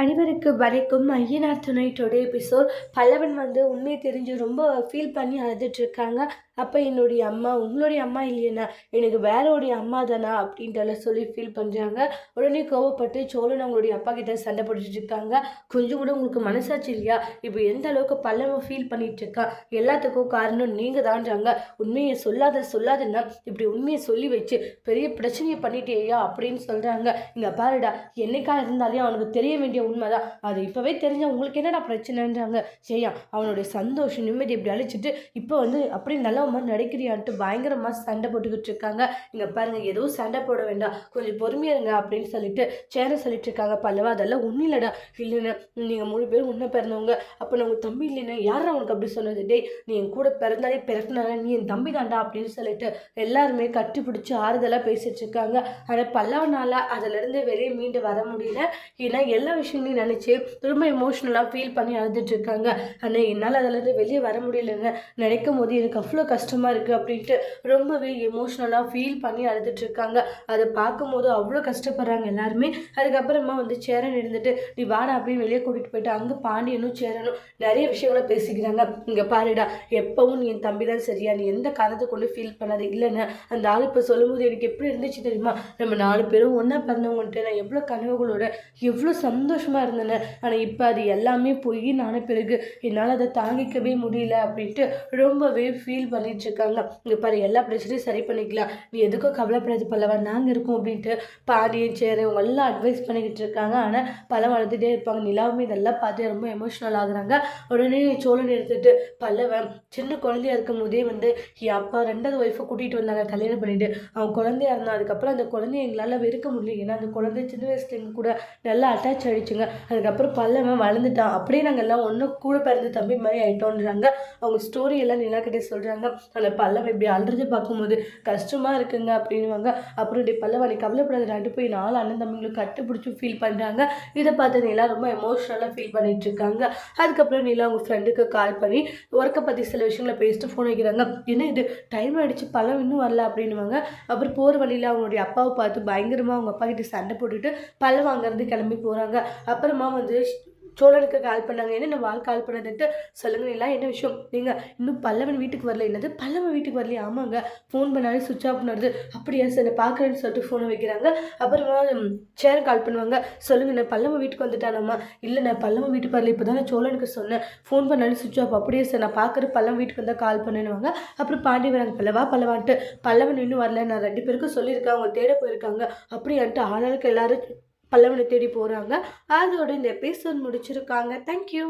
அனைவருக்கு வரைக்கும் ஐயனார் துணை டுடே எபிசோட். பல்லவன் வந்து உண்மையை தெரிஞ்சு ரொம்ப ஃபீல் பண்ணி அழுதுட்ருக்காங்க அப்போ என்னுடைய அம்மா உங்களுடைய அம்மா இல்லையண்ணா. எனக்கு வேறோடைய அம்மா தானா? அப்படின்ட்டு சொல்லி ஃபீல் பண்ணுறாங்க உடனே கோவப்பட்டு சோழன் அவங்களுடைய அப்பா கிட்ட சண்டை போட்டுட்டு இருக்காங்க. கொஞ்சம் கூட உங்களுக்கு மனசாச்சு இல்லையா? இப்போ எந்த அளவுக்கு பல்லவன் ஃபீல் பண்ணிட்டு இருக்கான் எல்லாத்துக்கும் காரணம் நீங்கள் தான்றாங்க. உண்மையை சொல்லாத சொல்லாதன்னா இப்படி உண்மையை சொல்லி வச்சு பெரிய பிரச்சனையை பண்ணிட்டேயா? அப்படின்னு சொல்கிறாங்க இங்கே பாருடா என்னைக்கா இருந்தாலே அவனுக்கு தெரிய வேண்டிய உண்மைதான். அது இப்போவே தெரிஞ்ச உங்களுக்கு என்னடா பிரச்சனைன்றாங்க. சரியா அவனுடைய சந்தோஷம் நிம்மதி இப்படி அழிச்சிட்டு இப்போ வந்து அப்படி நல்ல மாதிரி நடிக்கிறியான்ட்டு பயங்கரமாக சண்டை போட்டுக்கிட்டு இருக்காங்க. இங்கே பாருங்கள் எதுவும் சண்டை போட வேண்டாம். கொஞ்சம் பொறுமையாக இருங்க அப்படின்னு சொல்லிட்டு சேர சொல்லிட்டு இருக்காங்க பல்லவா. அதெல்லாம் ஒன்றும் இல்லைடா. இல்லைன்னு நீங்கள் மூணு பேரும் உன்ன பிறந்தவங்க. அப்போ நான் உங்கள் தம்பி இல்லைன்னா யார் உனக்கு அப்படி சொன்னது? டேய் நீ என் கூட பிறந்தாலே பிறக்குனால நீ என் தம்பி தாண்டா அப்படின்னு சொல்லிட்டு எல்லாருமே கட்டி பிடிச்சி ஆறுதலாக பேசிட்டு இருக்காங்க. ஆனால் பல்லவனால அதிலிருந்து வெளியே மீண்டு வர முடியல. ஏன்னா எல்லா விஷயம் விஷயங்களையும் நினச்சி ரொம்ப எமோஷ்னலாக ஃபீல் பண்ணி அழுதுட்டு இருக்காங்க. ஆனால் என்னால் அதிலேருந்து வெளியே வர முடியலங்க. நினைக்கும் போது எனக்கு அவ்வளோ கஷ்டமாக இருக்குது அப்படின்ட்டு ரொம்பவே எமோஷ்னலாக ஃபீல் பண்ணி அழுதுட்டு இருக்காங்க. அதை பார்க்கும்போது அவ்வளோ கஷ்டப்படுறாங்க எல்லாருமே. அதுக்கப்புறமா வந்து சேரன் இருந்துட்டு நீ வாடா அப்படின்னு வெளியே கூட்டிகிட்டு போயிட்டு அங்கே பாண்டியனும் சேரனும் நிறைய விஷயங்களை பேசிக்கிறாங்க. இங்கே பாருடா எப்பவும் நீ என் தம்பி தான் சரியா? நீ எந்த காரணத்தை கொண்டு ஃபீல் பண்ணாது? இல்லைன்னு அந்த ஆள் இப்போ சொல்லும்போது எனக்கு எப்படி இருந்துச்சு தெரியுமா? நம்ம நாலு பேரும் ஒன்றா பிறந்தவங்கன்ட்டு நான் எவ்வளோ கனவுகளோட எவ்வளோ சந்தோஷம் சந்தோஷமாக இருந்தேன். ஆனால் இப்போ அது எல்லாமே போய் நானும் பிறகு என்னால் அதை தாங்கிக்கவே முடியல அப்படின்ட்டு ரொம்பவே ஃபீல் பண்ணிகிட்ருக்காங்க இங்கே பாரு எல்லா பிரச்சனையும் சரி பண்ணிக்கலாம். நீ எதுக்கும் கவலைப்படாது பல்லவா நாங்கள் இருக்கோம் அப்படின்ட்டு பாடியும் சேர் இவங்க எல்லாம் அட்வைஸ் பண்ணிக்கிட்டு இருக்காங்க. ஆனால் பலம் வளர்த்துட்டே இருப்பாங்க. நிலாவும் இதெல்லாம் பார்த்து ரொம்ப எமோஷ்னல் ஆகுறாங்க. உடனே சோழன் எடுத்துட்டு பல்லவன் சின்ன குழந்தையா இருக்கும் போதே வந்து என் அப்பா ரெண்டாவது ஒய்ஃபை கூட்டிகிட்டு வந்தாங்க கல்யாணம் பண்ணிட்டு. அவன் குழந்தையா இருந்தான். அதுக்கப்புறம் அந்த குழந்தைய எங்களால் வெறுக்க முடியல. ஏன்னா அந்த குழந்தை சின்ன வயசுல கூட நல்லா அட்டாச் ஆயிடுச்சுங்க அதுக்கப்புறம் பல்லவன் வளர்ந்துட்டான். அப்படியே நாங்கள் எல்லாம் ஒன்று கூட பிறந்த தம்பி மாதிரி ஆகிட்டோன்றாங்க அவங்க ஸ்டோரி எல்லாம் நிலாக்கிட்டே சொல்கிறாங்க அந்த பல்லவன் இப்படி அழுறது பார்க்கும்போது கஷ்டமாக இருக்குங்க அப்படின்னுவாங்க. அப்புறம் இப்படி பல்லவனை கவலைப்படாத ரெண்டு போய் நாலு அண்ணன் தம்பிங்களும் கட்டுப்பிடிச்சி ஃபீல் பண்ணுறாங்க இதை பார்த்து நிலா ரொம்ப எமோஷ்னலாக ஃபீல் பண்ணிட்டு இருக்காங்க. அதுக்கப்புறம் நிலா அவங்க ஃப்ரெண்டுக்கு கால் பண்ணி ஒர்க்கை பற்றி சில விஷயங்களை பேசிட்டு ஃபோன் வைக்கிறாங்க. என்ன இது டைம் ஆகிடுச்சு பழம் இன்னும் வரல அப்படின்னுவாங்க. அப்புறம் போகிற வழியில் அவங்களுடைய அப்பாவை பார்த்து பயங்கரமாக அவங்க அப்பா கிட்ட சண்டை போட்டுட்டு பழம் வாங்குறது கிளம்பி போகிறாங்க அப்புறமா வந்து சோழனுக்கு கால் பண்ணாங்க. என்ன நான் வாழ் கால் பண்ணதுன்ட்டு சொல்லுங்க எல்லாம் என்ன விஷயம்? நீங்கள் இன்னும் பல்லவன் வீட்டுக்கு வரல. என்னது? பல்லவன் வீட்டுக்கு வரலையே? ஆமாங்க. ஃபோன் பண்ணாலே சுவிச் ஆஃப் பண்ணுறது. அப்படியா சார் நான் பார்க்குறேன்னு சொல்லிட்டு ஃபோனை வைக்கிறாங்க. அப்புறமா சேர் கால் பண்ணுவாங்க. சொல்லுங்க நான் பல்லவன் வீட்டுக்கு வந்துட்டானாம்மா இல்லை நான் பல்லவன் வீட்டுக்கு வரல. இப்போ தான் நான் சோழனுக்கு சொன்னேன். ஃபோன் பண்ணாலும் சுவிச் ஆஃப் அப்படியே சார் நான் பார்க்குற பல்லவன் வீட்டுக்கு வந்தால் கால் பண்ணுவாங்க அப்புறம் பாண்டி வராங்க. பல்லவா பல்லவான்ட்டு. பல்லவன் இன்னும் வரல. நான் ரெண்டு பேருக்கும் சொல்லியிருக்கேன். அவங்க தேட போயிருக்காங்க. அப்படியான்ட்டு ஆளாளுக்கு எல்லாரும் பல்லவனை தேடி போகிறாங்க அதோட இந்த எபிசோட் முடிச்சிருக்காங்க. தேங்க்யூ